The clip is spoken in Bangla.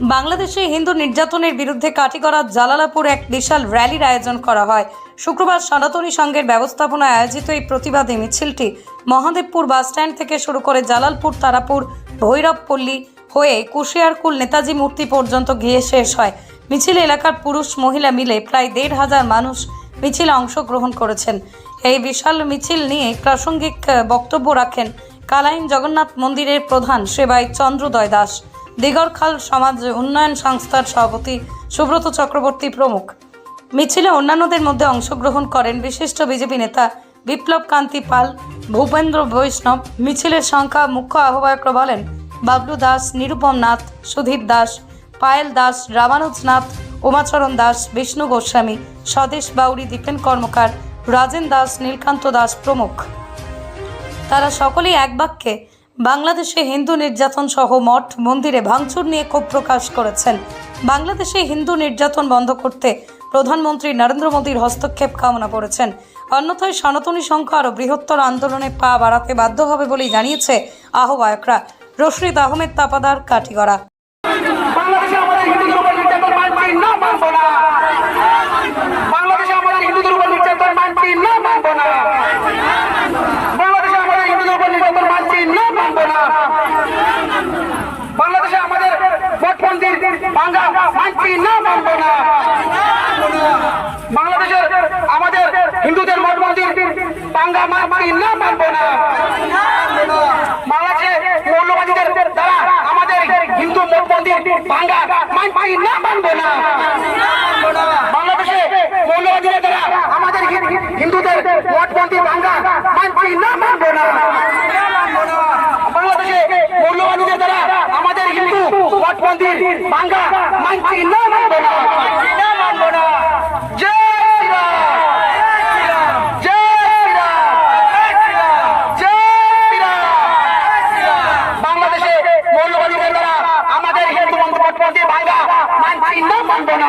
বাংলাদেশে হিন্দু নির্যাতনের বিরুদ্ধে কাটিগড়া জালালাপুর এক বিশাল র্যালির আয়োজন করা হয়। শুক্রবার সনাতনী সংঘের ব্যবস্থাপনায় আয়োজিত এই প্রতিবাদী মিছিলটি মহাদেবপুর বাসস্ট্যান্ড থেকে শুরু করে জালালপুর, তারাপুর, ভৈরবপল্লী হয়ে কুশিয়ারকুল, নেতাজি মূর্তি পর্যন্ত গিয়ে শেষ হয়। মিছিলে এলাকার পুরুষ মহিলা মিলে প্রায় দেড় হাজার মানুষ মিছিলে অংশগ্রহণ করেছেন। এই বিশাল মিছিল নিয়ে প্রাসঙ্গিক বক্তব্য রাখেন কালাইন জগন্নাথ মন্দিরের প্রধান সেবাই চন্দ্রদয় দাস। দিগরখাল সমাজ উন্নয়ন সংস্থার সভাপতি সুব্রত চক্রবর্তী প্রমুখ। মিছিলে অন্যান্যদের মধ্যে অংশগ্রহণ করেন বিশিষ্ট বিজেপি নেতা বিপ্লব কান্তি পাল, ভূপেন্দ্র বৈষ্ণব। মিছিলের সংখ্যা মুখ্য আহ্বায়করা বলেন বাবলু দাস, নিরুপম নাথ, সুধীর দাস, পায়েল দাস, রামানুজ নাথ, উমাচরণ দাস, বিষ্ণু গোস্বামী, স্বদেশ বাউরি দীপেন কর্মকার, রাজেন দাস, নীলকান্ত দাস প্রমুখ। তারা সকলেই এক বাক্যে বাংলাদেশে হিন্দু নির্যাতন সহ মঠ মন্দিরে ভাঙচুর নিয়ে ক্ষোভ প্রকাশ করেছেন। বাংলাদেশে হিন্দু নির্যাতন বন্ধ করতে প্রধানমন্ত্রী নরেন্দ্র মোদীর হস্তক্ষেপ কামনা করেছেন। অন্যথায় সনাতনী সংখ্যা আরও বৃহত্তর আন্দোলনে পা বাড়াতে বাধ্য হবে বলেই জানিয়েছে আহ্বায়করা। রশিদ আহমেদ, তাপাদার কাটিগড়া বাংলাদেশে আমাদের হিন্দুদের উপর নির্যাতন মানছি না মানবো না বাংলাদেশে আমাদের হিন্দুদের উপর নির্যাতন মানছি না মানবো না বাংলাদেশে আমাদের হিন্দুদের উপর নির্যাতন মানছি না মানবো বাংলাদেশে আমাদের মঠ মন্দির ভাঙ্গা মানছি না মানবো না। বাংলাদেশে আমাদের হিন্দুদের মঠ মন্দির ভাঙ্গা মানছি না মানবো না। বাংলাদেশে মৌলবাদীদের দ্বারা আমাদের হিন্দু মঠ মন্দির ভাঙ্গা মানছি না মানবো না। বাংলাদেশে মৌলবাদীদের দ্বারা আমাদের হিন্দুদের মঠ মন্দির ভাঙ্গা মানছি না মানবো না বাংলাদেশে মৌলবাদীদের দ্বারা আমাদের হিন্দু মঠ মন্দির ভাঙ্গা মানছি না মানবো না। না জয় শ্রীরাম বাংলাদেশে মৌলবাদীদের দ্বারা আমাদের হিন্দু মন্দির মানছি না মানবো না।